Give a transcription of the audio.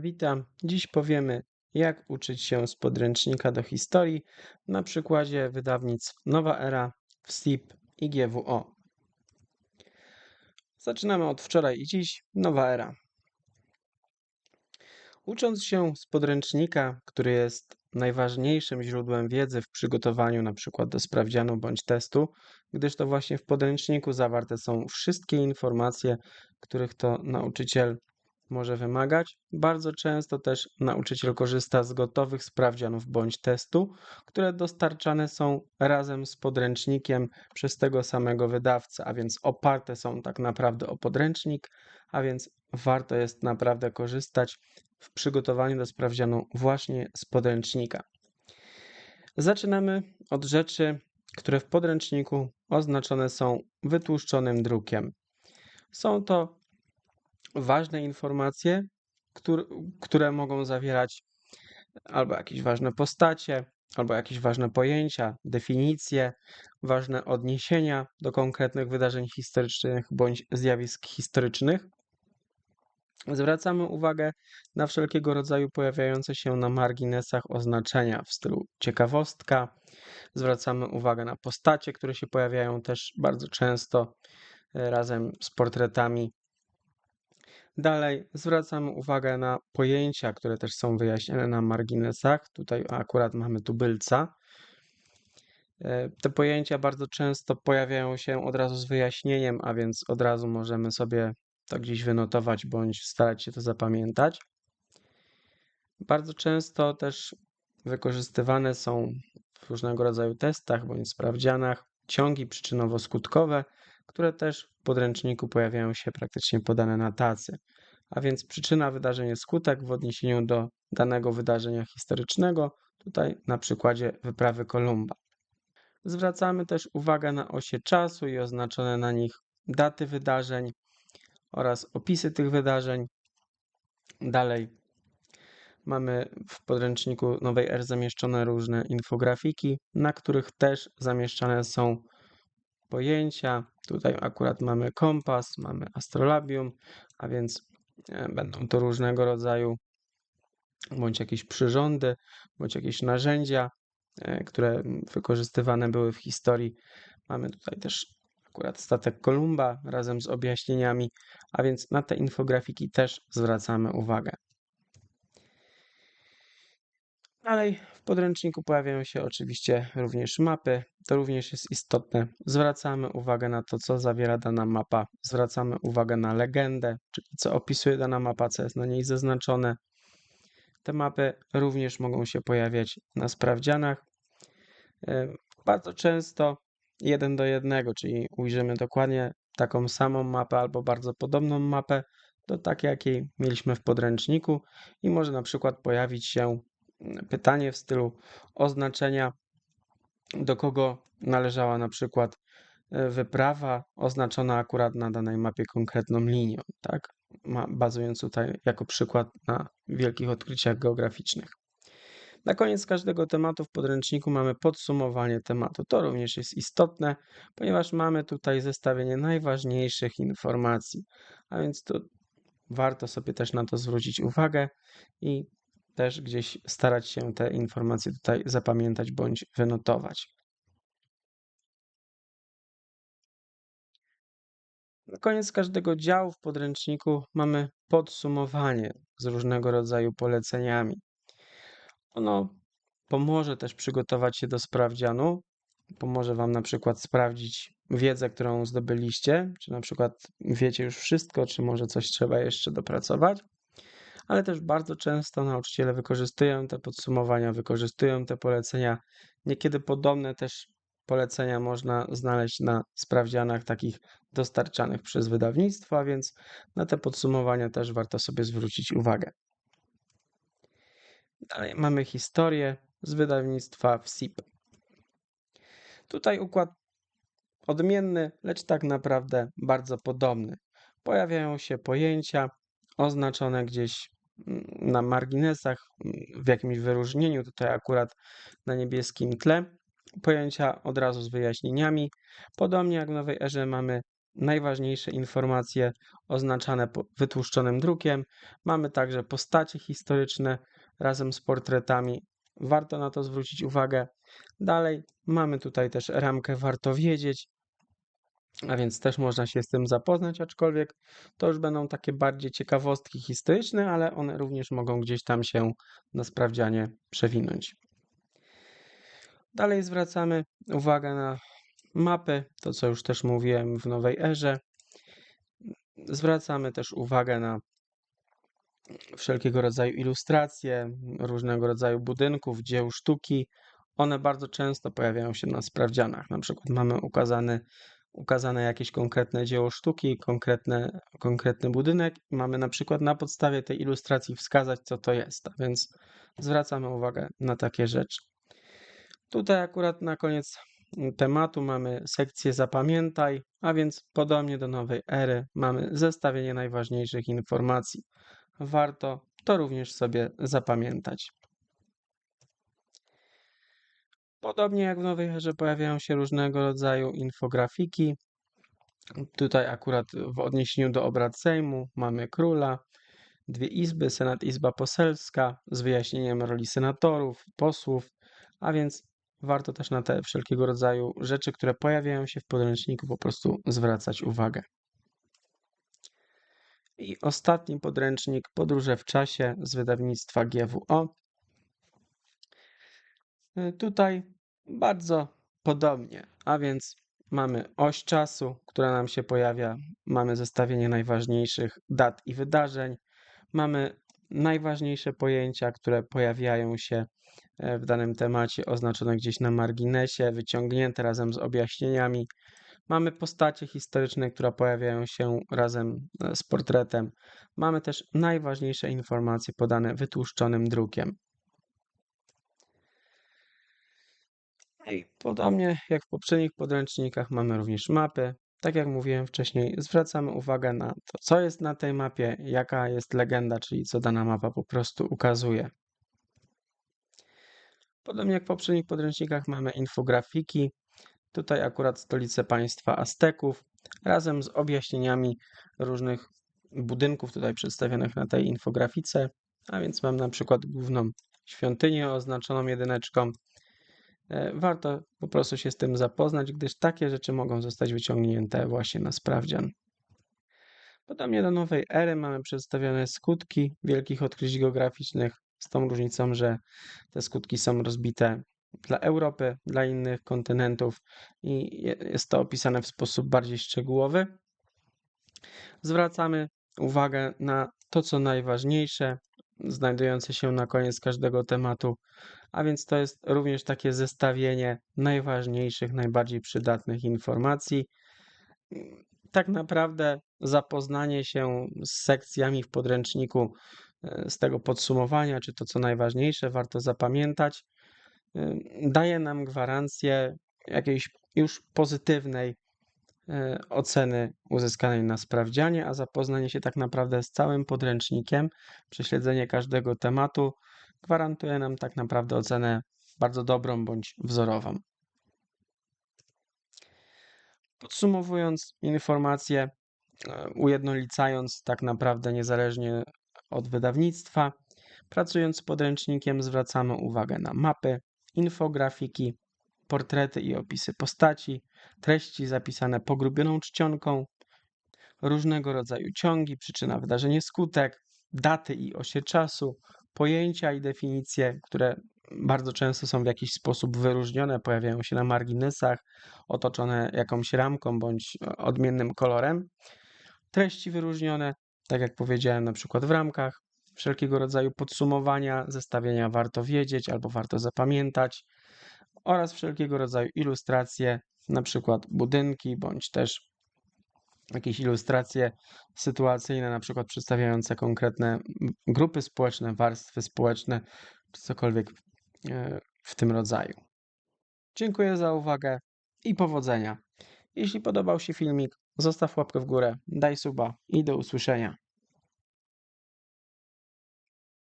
Witam. Dziś powiemy, jak uczyć się z podręcznika do historii na przykładzie wydawnictw Nowa Era, WSIP i GWO. Zaczynamy od wczoraj i dziś. Nowa Era. Ucząc się z podręcznika, który jest najważniejszym źródłem wiedzy w przygotowaniu na przykład do sprawdzianu bądź testu, gdyż to właśnie w podręczniku zawarte są wszystkie informacje, których to nauczyciel może wymagać. Bardzo często też nauczyciel korzysta z gotowych sprawdzianów bądź testu, które dostarczane są razem z podręcznikiem przez tego samego wydawcę, a więc oparte są tak naprawdę o podręcznik, a więc warto jest naprawdę korzystać w przygotowaniu do sprawdzianu właśnie z podręcznika. Zaczynamy od rzeczy, które w podręczniku oznaczone są wytłuszczonym drukiem. Są to ważne informacje, które, które mogą zawierać albo jakieś ważne postacie, albo jakieś ważne pojęcia, definicje, ważne odniesienia do konkretnych wydarzeń historycznych bądź zjawisk historycznych. Zwracamy uwagę na wszelkiego rodzaju pojawiające się na marginesach oznaczenia w stylu ciekawostka. Zwracamy uwagę na postacie, które się pojawiają też bardzo często e, razem z portretami Dalej zwracamy uwagę na pojęcia, które też są wyjaśnione na marginesach. Tutaj akurat mamy tubylca. E, te pojęcia bardzo często pojawiają się od razu z wyjaśnieniem, a więc od razu możemy sobie to gdzieś wynotować bądź starać się to zapamiętać. Bardzo często też wykorzystywane są w różnego rodzaju testach bądź sprawdzianach ciągi przyczynowo-skutkowe, które też podręczniku pojawiają się praktycznie podane na tacy. A więc przyczyna, wydarzenie, skutek w odniesieniu do danego wydarzenia historycznego, tutaj na przykładzie wyprawy Kolumba. Zwracamy też uwagę na osie czasu i oznaczone na nich daty wydarzeń oraz opisy tych wydarzeń. Dalej mamy w podręczniku Nowej R zamieszczone różne infografiki, na których też zamieszczane są pojęcia. Tutaj akurat mamy kompas, mamy astrolabium, a więc e, będą to różnego rodzaju bądź jakieś przyrządy, bądź jakieś narzędzia, e, które wykorzystywane były w historii. Mamy tutaj też akurat statek Kolumba razem z objaśnieniami, a więc na te infografiki też zwracamy uwagę. Dalej w podręczniku pojawiają się oczywiście również mapy. To również jest istotne. Zwracamy uwagę na to, co zawiera dana mapa. Zwracamy uwagę na legendę, czyli co opisuje dana mapa, co jest na niej zaznaczone. Te mapy również mogą się pojawiać na sprawdzianach. E, bardzo często jeden do jednego, czyli ujrzymy dokładnie taką samą mapę albo bardzo podobną mapę do takiej, jakiej mieliśmy w podręczniku i może na przykład pojawić się pytanie w stylu oznaczenia, do kogo należała na przykład e, wyprawa oznaczona akurat na danej mapie konkretną linią, tak? bazując tutaj jako przykład na wielkich odkryciach geograficznych. Na koniec każdego tematu w podręczniku mamy podsumowanie tematu. To również jest istotne, ponieważ mamy tutaj zestawienie najważniejszych informacji, a więc tu warto sobie też na to zwrócić uwagę i też gdzieś starać się te informacje tutaj zapamiętać bądź wynotować. Na koniec każdego działu w podręczniku mamy podsumowanie z różnego rodzaju poleceniami. Ono pomoże też przygotować się do sprawdzianu, pomoże Wam na przykład sprawdzić wiedzę, którą zdobyliście, czy na przykład wiecie już wszystko, czy może coś trzeba jeszcze dopracować ale też bardzo często nauczyciele wykorzystują te podsumowania, wykorzystują te polecenia. Niekiedy podobne też polecenia można znaleźć na sprawdzianach takich dostarczanych przez wydawnictwo, a więc na te podsumowania też warto sobie zwrócić uwagę. Dalej mamy historię z wydawnictwa WSIP. Tutaj układ odmienny, lecz tak naprawdę bardzo podobny. Pojawiają się pojęcia oznaczone gdzieś na marginesach, w jakimś wyróżnieniu, tutaj akurat na niebieskim tle, pojęcia od razu z wyjaśnieniami. Podobnie jak w nowej erze mamy najważniejsze informacje oznaczane wytłuszczonym drukiem. Mamy także postacie historyczne razem z portretami. Warto na to zwrócić uwagę. Dalej mamy tutaj też ramkę warto wiedzieć, a więc też można się z tym zapoznać, aczkolwiek to już będą takie bardziej ciekawostki historyczne, ale one również mogą gdzieś tam się na sprawdzianie przewinąć. Dalej zwracamy uwagę na mapy, to co już też mówiłem w nowej erze. Zwracamy też uwagę na wszelkiego rodzaju ilustracje, różnego rodzaju budynków, dzieł sztuki. One bardzo często pojawiają się na sprawdzianach. Na przykład mamy ukazany, ukazane jakieś konkretne dzieło sztuki, konkretne, konkretny budynek. Mamy na przykład na podstawie tej ilustracji wskazać, co to jest. A więc zwracamy uwagę na takie rzeczy. Tutaj akurat na koniec tematu mamy sekcję Zapamiętaj, a więc podobnie do nowej ery mamy zestawienie najważniejszych informacji. Warto to również sobie zapamiętać. Podobnie jak w nowej erze pojawiają się różnego rodzaju infografiki. Tutaj akurat w odniesieniu do obrad Sejmu mamy króla, dwie izby, Senat Izba Poselska z wyjaśnieniem roli senatorów, posłów, a więc warto też na te wszelkiego rodzaju rzeczy, które pojawiają się w podręczniku, po prostu zwracać uwagę. I ostatni podręcznik Podróże w czasie z wydawnictwa GWO. Y, Tutaj bardzo podobnie, a więc mamy oś czasu, która nam się pojawia, mamy zestawienie najważniejszych dat i wydarzeń, mamy najważniejsze pojęcia, które pojawiają się e, w danym temacie, oznaczone gdzieś na marginesie, wyciągnięte razem z objaśnieniami. Mamy postacie historyczne, które pojawiają się razem e, z portretem. Mamy też najważniejsze informacje podane wytłuszczonym drukiem. I podobnie jak w poprzednich podręcznikach mamy również mapy. Tak jak mówiłem wcześniej, zwracamy uwagę na to, co jest na tej mapie, jaka jest legenda, czyli co dana mapa po prostu ukazuje. Podobnie jak w poprzednich podręcznikach mamy infografiki. Tutaj akurat stolice państwa Azteków razem z objaśnieniami różnych budynków tutaj przedstawionych na tej infografice. A więc mam na przykład główną świątynię oznaczoną jedyneczką. E, Warto po prostu się z tym zapoznać, gdyż takie rzeczy mogą zostać wyciągnięte właśnie na sprawdzian. Podobnie do nowej ery mamy przedstawione skutki wielkich odkryć geograficznych, z tą różnicą, że te skutki są rozbite dla Europy, dla innych kontynentów i je- jest to opisane w sposób bardziej szczegółowy. Zwracamy uwagę na to, co najważniejsze, znajdujące się na koniec każdego tematu, a więc to jest również takie zestawienie najważniejszych, najbardziej przydatnych informacji. Tak naprawdę zapoznanie się z sekcjami w podręczniku, e, z tego podsumowania, czy to co najważniejsze, warto zapamiętać, e, daje nam gwarancję jakiejś już pozytywnej oceny uzyskanej na sprawdzianie, a zapoznanie się tak naprawdę z całym podręcznikiem, prześledzenie każdego tematu gwarantuje nam tak naprawdę ocenę bardzo dobrą bądź wzorową. Podsumowując informacje, e, ujednolicając tak naprawdę niezależnie od wydawnictwa, pracując z podręcznikiem zwracamy uwagę na mapy, infografiki, portrety i opisy postaci, treści zapisane pogrubioną czcionką, różnego rodzaju ciągi, przyczyna, wydarzenie, skutek, daty i osie czasu, pojęcia i definicje, które bardzo często są w jakiś sposób wyróżnione, pojawiają się na marginesach, otoczone jakąś ramką bądź odmiennym kolorem. Treści wyróżnione, tak jak powiedziałem, na przykład w ramkach, wszelkiego rodzaju podsumowania, zestawienia warto wiedzieć albo warto zapamiętać oraz wszelkiego rodzaju ilustracje, na przykład budynki bądź też jakieś ilustracje sytuacyjne, na przykład przedstawiające konkretne grupy społeczne, warstwy społeczne, czy cokolwiek e, w tym rodzaju. Dziękuję za uwagę i powodzenia. Jeśli podobał się filmik, zostaw łapkę w górę, daj suba i do usłyszenia.